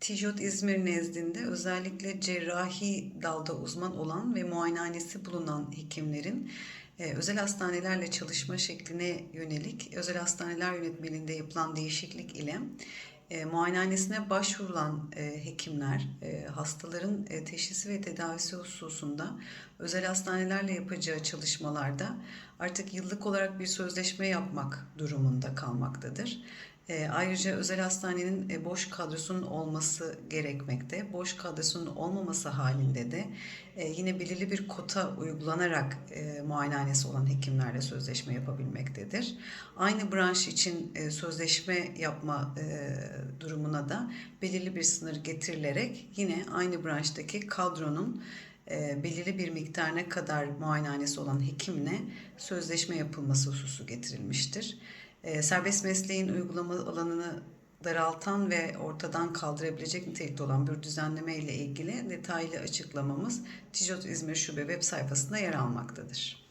Tijot İzmir nezdinde özellikle cerrahi dalda uzman olan ve muayenehanesi bulunan hekimlerin e, özel hastanelerle çalışma şekline yönelik özel hastaneler yönetmeliğinde yapılan değişiklik ile e, muayenehanesine başvurulan e, hekimler e, hastaların teşhisi ve tedavisi hususunda özel hastanelerle yapacağı çalışmalarda artık yıllık olarak bir sözleşme yapmak durumunda kalmaktadır. E, ayrıca özel hastanenin e, boş kadrosunun olması gerekmekte. Boş kadrosunun olmaması halinde de e, yine belirli bir kota uygulanarak e, muayenehanesi olan hekimlerle sözleşme yapabilmektedir. Aynı branş için e, sözleşme yapma e, durumuna da belirli bir sınır getirilerek yine aynı branştaki kadronun e, belirli bir miktarına kadar muayenehanesi olan hekimle sözleşme yapılması hususu getirilmiştir. E, serbest mesleğin uygulama alanını daraltan ve ortadan kaldırabilecek nitelikte olan bir düzenleme ile ilgili detaylı açıklamamız Tijot İzmir Şube web sayfasında yer almaktadır.